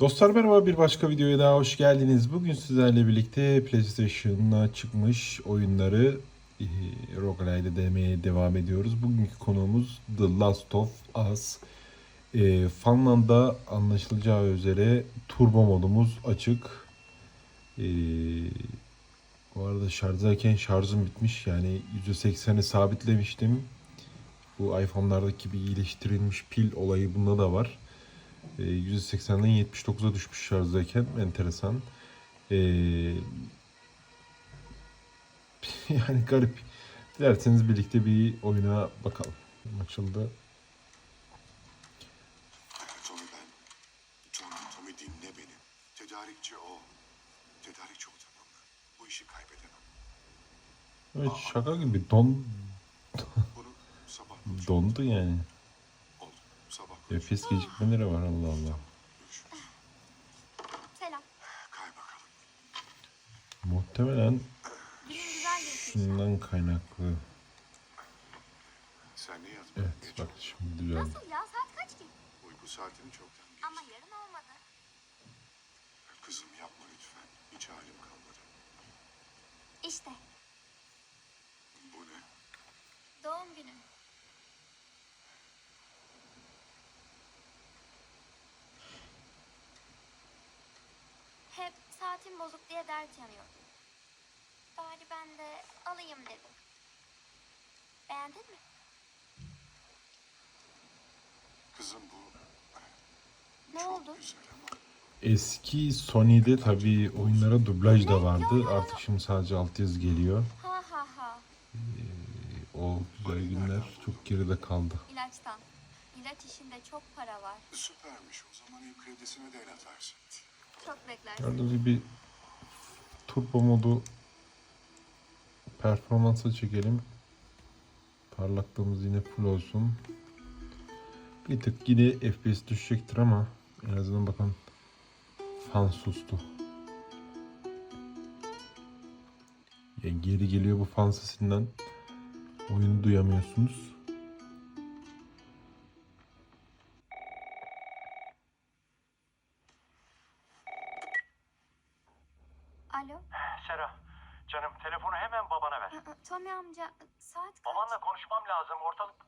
Dostlar merhaba bir başka videoya daha hoş geldiniz. Bugün sizlerle birlikte PlayStation'a çıkmış oyunları e, roguelike'de demeye devam ediyoruz. Bugünkü konuğumuz The Last of Us. E, Funland'da anlaşılacağı üzere turbo modumuz açık. E, bu arada şarjdayken şarjım bitmiş. Yani %80'i sabitlemiştim. Bu iPhone'lardaki bir iyileştirilmiş pil olayı bunda da var. E, %80'den 79'a düşmüş şarjdayken enteresan. E, yani garip. Dilerseniz birlikte bir oyuna bakalım. Açıldı. Tommy ben. Tommy, Tommy dinle beni. Tedarikçi o. Tedarikçi o tamam mı? Bu işi kaybedemem. Evet şaka gibi don Bunu sabah dondu yani. Konuşuruz. FPS gecikmeleri var Allah Allah. Selam. Muhtemelen geçmiş. şundan kaynaklı. Sen ne yazmadın? Evet bak şimdi düzeldi. Nasıl ya? Saat kaç ki? Uyku saatini çoktan geçti. Ama yarın olmadı. Kızım yapma lütfen. Hiç halim kalmadı. İşte Bu ne? doğum günü. Saatim bozuk diye dert yanıyordum. Bari ben de alayım dedim. Beğendin mi? Kızım bu Ne çok oldu? güzel ama Eski Sony'de tabii oyunlara dublaj da vardı. Artık şimdi sadece altyazı geliyor. Ha ha ha. O güzel günler çok geride kaldı. İlaçtan. İlaç işinde çok para var. süpermiş. O zaman ev kredisine de el atarsın. Gördüğünüz gibi turbo modu performansa çekelim. Parlaklığımız yine full olsun. Bir tık yine FPS düşecektir ama en azından bakın fan sustu. Ya geri geliyor bu fan sesinden. Oyunu duyamıyorsunuz. Alo. Sera, canım telefonu hemen babana ver. Aa, Tommy amca saat kaç? Babanla konuşmam lazım. Ortalık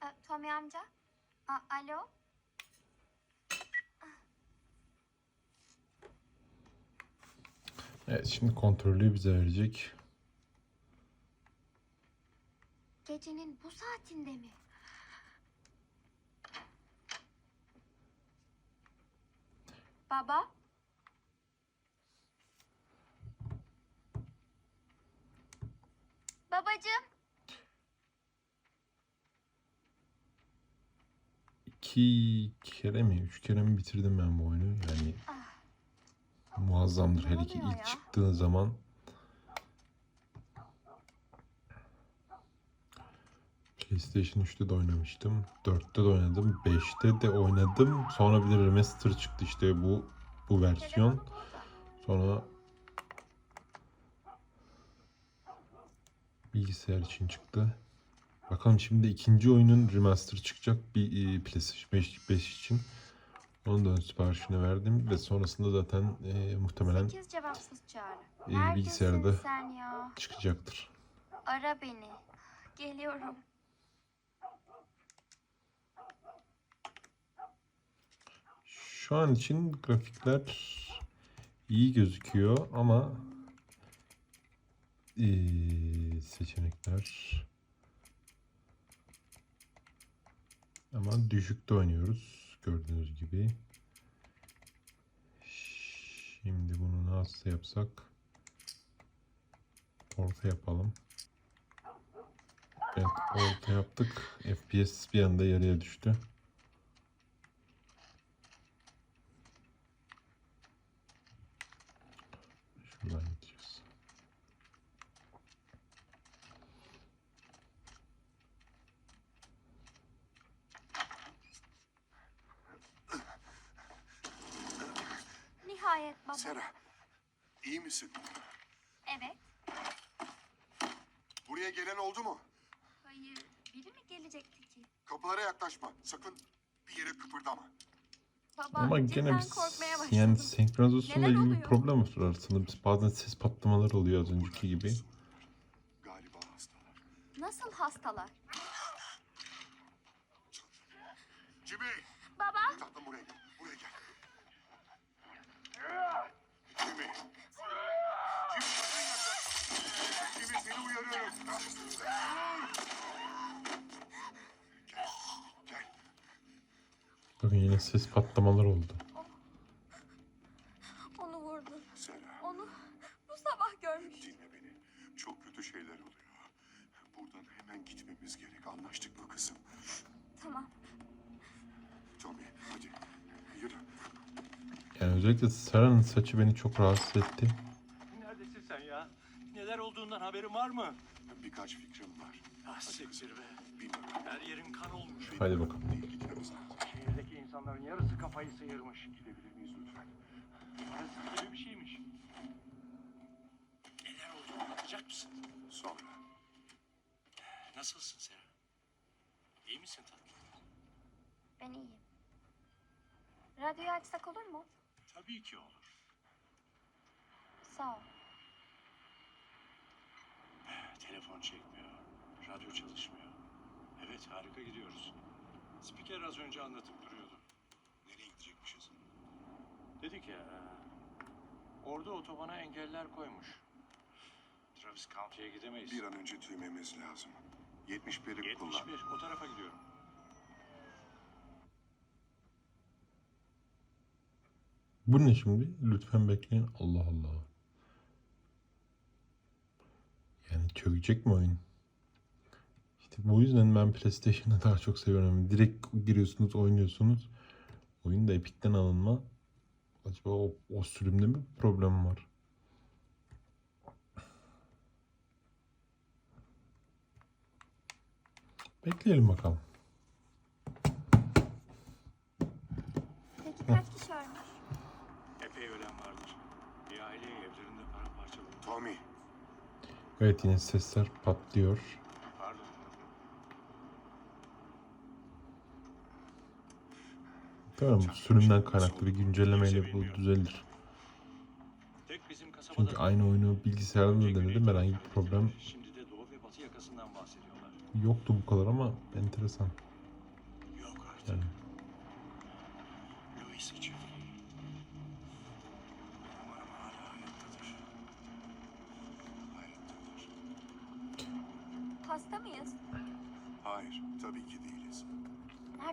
Aa, Tommy amca. Aa, alo. Evet kontrolü bize verecek. Gecenin bu saatinde mi? Baba? Babacığım. İki kere mi, üç kere mi bitirdim ben bu oyunu? Yani muazzamdır. Ne Hele ki oluyor ilk ya? çıktığı zaman. PlayStation 3'te de oynamıştım. 4'te de oynadım. 5'te de oynadım. Sonra bir de remaster çıktı işte bu bu versiyon. Sonra bilgisayar için çıktı. Bakalım şimdi ikinci oyunun remaster çıkacak bir e, PlayStation 5, 5 için. Onun da ön siparişini verdim ve sonrasında zaten e, muhtemelen Sekiz cevapsız çağrı. e, Neredesin bilgisayarda sen ya? çıkacaktır. Ara beni. Geliyorum. Şu an için grafikler iyi gözüküyor ama e, seçenekler ama düşükte oynuyoruz gördüğünüz gibi. Şimdi bunu nasıl yapsak? Orta yapalım. Evet orta yaptık. FPS bir anda yarıya düştü. Şuradan baba. Sera, iyi misin? Evet. Buraya gelen oldu mu? Hayır. Biri mi gelecekti ki? Kapılara yaklaşma. Sakın bir yere kıpırdama. Baba Ama gene bir korkmaya başladım. yani senkronizasyonla Neler ilgili bir problem var arasında. Biz bazen ses patlamaları oluyor az önceki gibi. Galiba hastalar. Nasıl hastalar? Jimmy! Baba Tatlım buraya gel. Buraya gel. Jimmy! Jimmy sakın yaklaşma. Jimmy seni Bakın yine ses patlamaları oldu. onu vurdu. Sera. Onu bu sabah görmüş. Dinle beni. Çok kötü şeyler oluyor. Buradan hemen gitmemiz gerek. Anlaştık mı kızım? Tamam. Tommy hadi yürü. Yani özellikle Sarah'ın saçı beni çok rahatsız etti. Neredesin sen ya? Neler olduğundan haberin var mı? Birkaç fikrim var. Ah siktir be. Bir bak. Her yerin kan olmuş. Hadi bakalım. Değil gitmemiz lazım. Şehirdeki insanların yarısı kafayı sıyırmış. Gidebilir miyiz lütfen? Parası gibi bir şeymiş. Neler olduğunu anlatacak mısın? Sonra. Nasılsın Sera? İyi misin tatlım? Ben iyiyim. Radyoyu açsak olur mu? Tabii ki olur. Sağ ol. Telefon çekmiyor. Radyo çalışmıyor. Evet harika gidiyoruz. Spiker az önce anlatıp duruyordu. Nereye gidecekmişiz? Dedik ya. Orada otobana engeller koymuş. Travis County'ye gidemeyiz. Bir an önce tüymemiz lazım. 71'i kullan. 71 o tarafa gidiyorum. Bu ne şimdi? Lütfen bekleyin. Allah Allah. Yani çökecek mi oyun? İşte bu yüzden ben PlayStation'ı daha çok seviyorum. Direkt giriyorsunuz, oynuyorsunuz. Oyun da Epic'ten alınma. Acaba o, o sürümde mi problem var? Bekleyelim bakalım. Peki kaç kişi ölmüş? Evet yine sesler patlıyor. Tamam sürümden kaynaklı bir güncellemeyle bu düzelir. Çünkü aynı oyunu bilgisayarda da denedim. Herhangi bir problem yoktu bu kadar ama enteresan. Yani Louis çiftliği. Umarım hala hayattadır. Hayattadır. Hasta mıyız? Hayır. Tabii ki değiliz.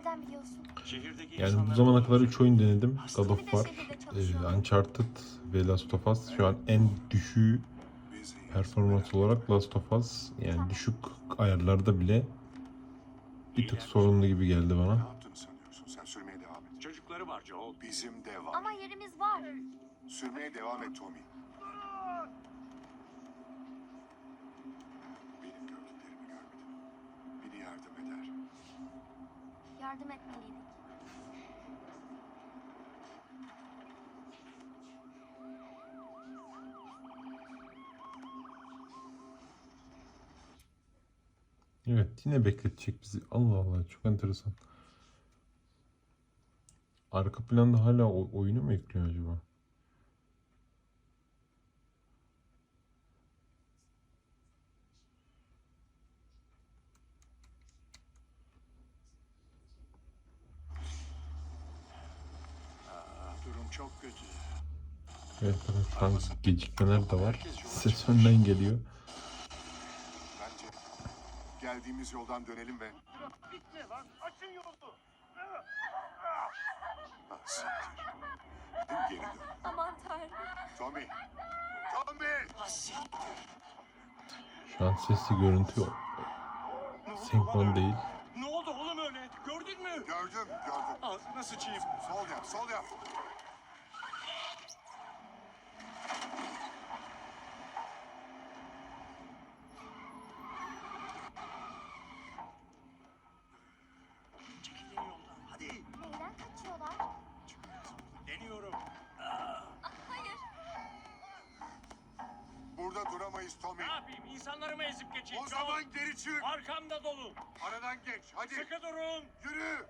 Nereden biliyorsun? Şehirdeki Yani bu zamana kadar 3 oyun denedim. God of War, e. Uncharted ve Last of Us. Şu an en düşüğü performans olarak Last of Us. Yani düşük ayarlarda bile bir tık sorunlu gibi geldi Ne bana. yaptığını sanıyorsun? Sen sürmeye devam et. Çocukları var Joel. Bizim devam. Ama yerimiz var. Sürmeye devam et Tommy. Benim gördüklerimi görmedin. Biri yardım eder. Yardım etmeliydik. Evet yine bekletecek bizi. Allah Allah çok enteresan. Arka planda hala oyunu mu yüklüyor acaba? Aa, durum çok kötü. An gecikmeler de var. Ses önden geliyor. Bence geldiğimiz yoldan dönelim ve... Bitti lan. Açın yolu. Ah, siktir. Geri dön. Aman tanrım. Tommy! Tommy! Şu an sesli görüntü yok. Senkron değil. Ne oldu oğlum öyle? Gördün mü? Gördüm, gördüm. Ağzına sıçayım. Sol yap, sol yap. Çekilin yoldan. Hadi. Neyden kaçıyorlar? Deniyorum. Hayır. Duramayız Tommy. Ne yapayım? İnsanlarımı ezip geçeyim. O zaman geri çık. Arkamda dolu. Aradan geç. Hadi Sıkı durun. yürü.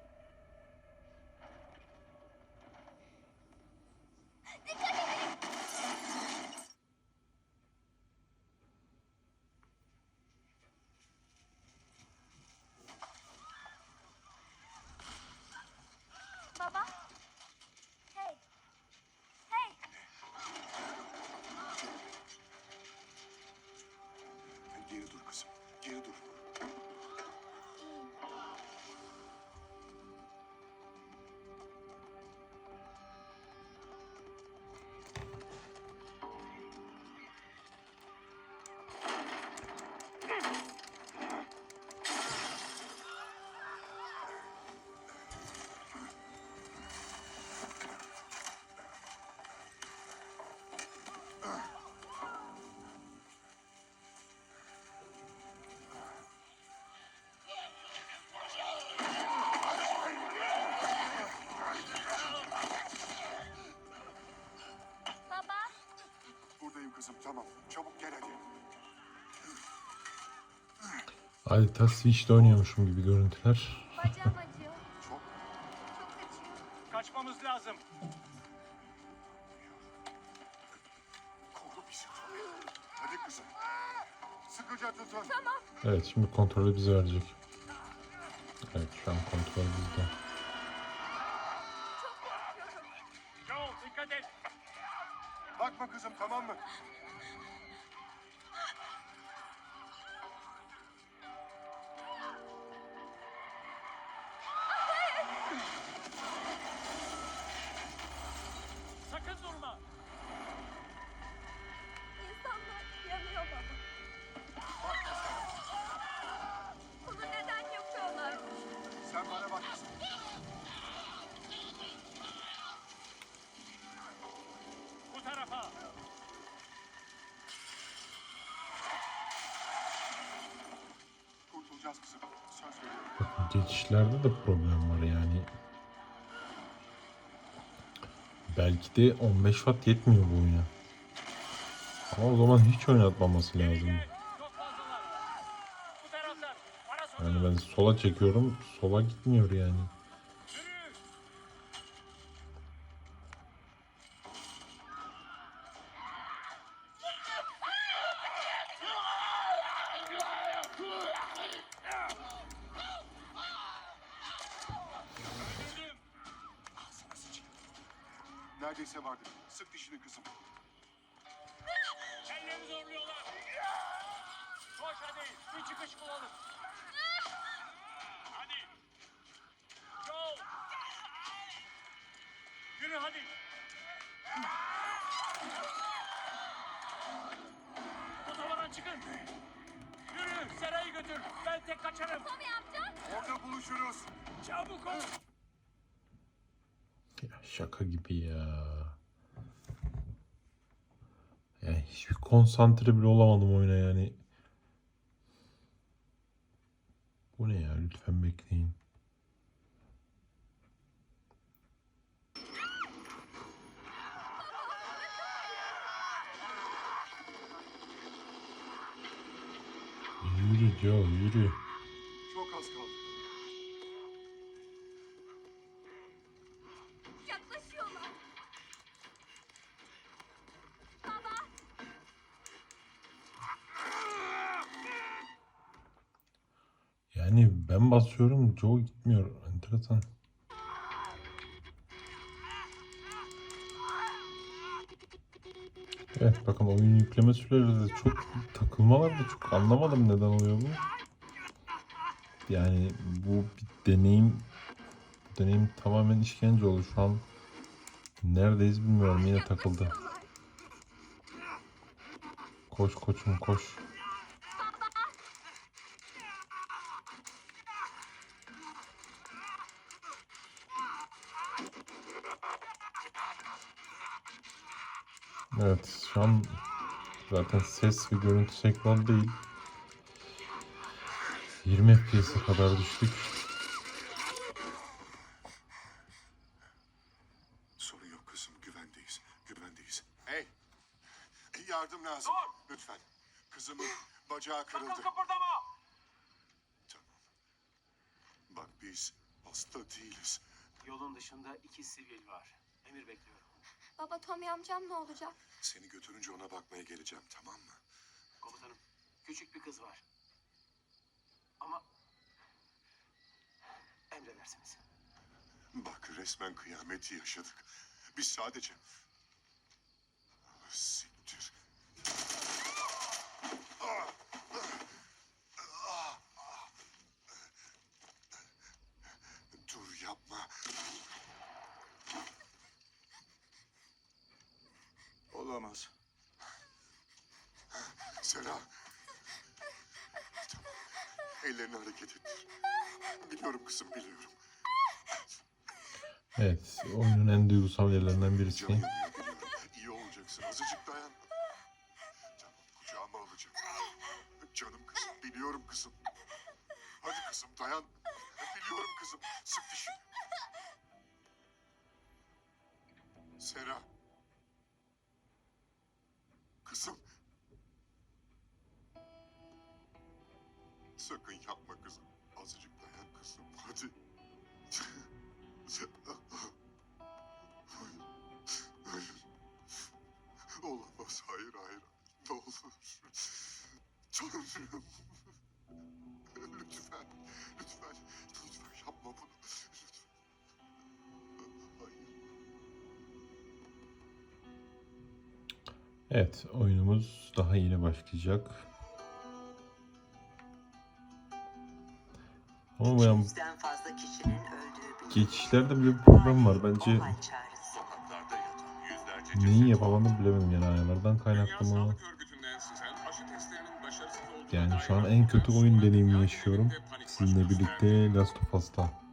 Adeta Switch'te oynuyormuşum gibi görüntüler. Bacağım acıyor. Çok Çok acıyor. Kaçmamız lazım. koru bizi Tommy. Hadi kızım. Sıkıca tutun. Evet şimdi kontrolü bize verecek. Evet şu an kontrol bizde. Joel dikkat et. Bakma kızım tamam mı? Sen bana bak. Bu tarafa. Kurtulacağız kızım. Söz veriyorum. Geçişlerde de problem var yani. Belki de 15 watt yetmiyor bu oyuna. Ama o zaman hiç oynatmaması lazım. Çok fazlalar. Bu taraftan. Ara sonu. Yani sola çekiyorum, sola gitmiyor yani. Neredeyse vardık. Sık dişini kızım. Elleri zorluyorlar. Koş hadi. Bir çıkış bulalım. Hadi. Joel. Yürü hadi. Otobana çıkın. Yürü. Serayı götür. Ben tek kaçarım. Tommy amca. Orada buluşuruz. Çabuk ol. Ya şaka gibi ya. Yani hiçbir konsantre bile olamadım oyuna yani. Bu ne ya? Lütfen bekleyin. Joe yürü. Çok az kaldı. Yaklaşıyorlar. Baba. Yani ben basıyorum Joe gitmiyor. Enteresan. Evet bakın oyun yükleme süreleri çok takılmalar da çok anlamadım neden oluyor bu. Yani bu bir deneyim deneyim tamamen işkence oldu şu an. Neredeyiz bilmiyorum yine takıldı. Koş koçum koş. Evet şu an zaten ses ve görüntü senkron değil. 20 FPS'e kadar düştük. Sorun yok kızım. Güvendeyiz. Güvendeyiz. Hey. Yardım lazım. Lütfen. Kızımın bacağı kırıldı. kıpırdama. Tamam. Bak biz hasta değiliz. Yolun dışında iki sivil var. Emir bekliyorum. Baba Tommy amcam ne olacak? Seni götürünce ona bakmaya geleceğim tamam mı? Komutanım, küçük bir kız var. Ama emredersiniz. Bak resmen kıyameti yaşadık. Biz sadece... Siktir. Dur yapma. Olamaz. Sera. Tamam. Ellerini hareket ettir. Biliyorum kızım biliyorum. Evet oyunun en duygusal yerlerinden birisi. Canım. İyi olacaksın. Azıcık dayan. Tamam kucağıma alacağım. Canım kızım biliyorum kızım. Hadi kızım dayan. Biliyorum kızım. Sık dişini. Sera. Evet oyunumuz daha yeni başlayacak. Ama ben geçişlerde bile bir problem var. Bence neyi yapamadım bilemedim yani ayarlardan kaynaklı mı? Sağlık Örgütü'nden sızan aşı testlerinin başarısız olduğuna Yani şu an en kötü oyun geldi yaşıyorum. Sizinle birlikte Last of Us'ta.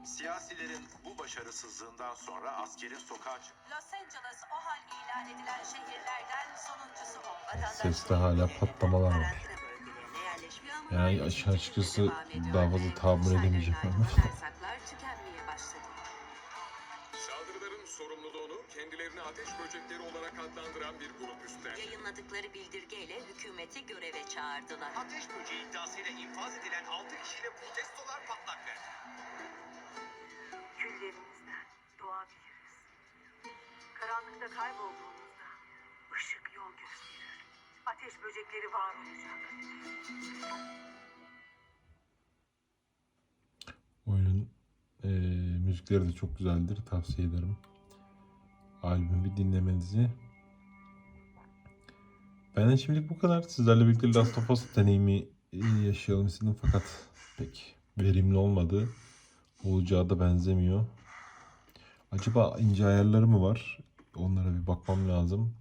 Seste hala patlamalar var. Yani açıkçası daha fazla tahammül edemeyeceğim ayrılan ama. ersaklar tükenmeye başladı. Saldırıların sorumluluğunu kendilerini ateş böcekleri olarak adlandıran bir grup üstlendi. Yayınladıkları bildirgeyle hükümeti göreve çağırdılar. Ateş böceği iddiasıyla infaz edilen 6 kişiyle protestolar patlak verdi. Küllerimizden doğabiliriz. Karanlıkta gösterir. Ateş böcekleri var olacak. Oyunun eee, müzikleri de çok güzeldir. Tavsiye ederim. Albümü bir dinlemenizi. Benden şimdilik bu kadar. Sizlerle birlikte Last of Us deneyimi eee, yaşayalım istedim fakat pek verimli olmadı. Olacağı da benzemiyor. Acaba ince ayarları mı var? Onlara bir bakmam lazım.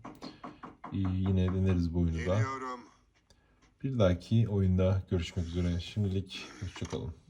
Yine deneriz bu oyunu da. Bir dahaki oyunda görüşmek üzere. Şimdilik hoşçakalın.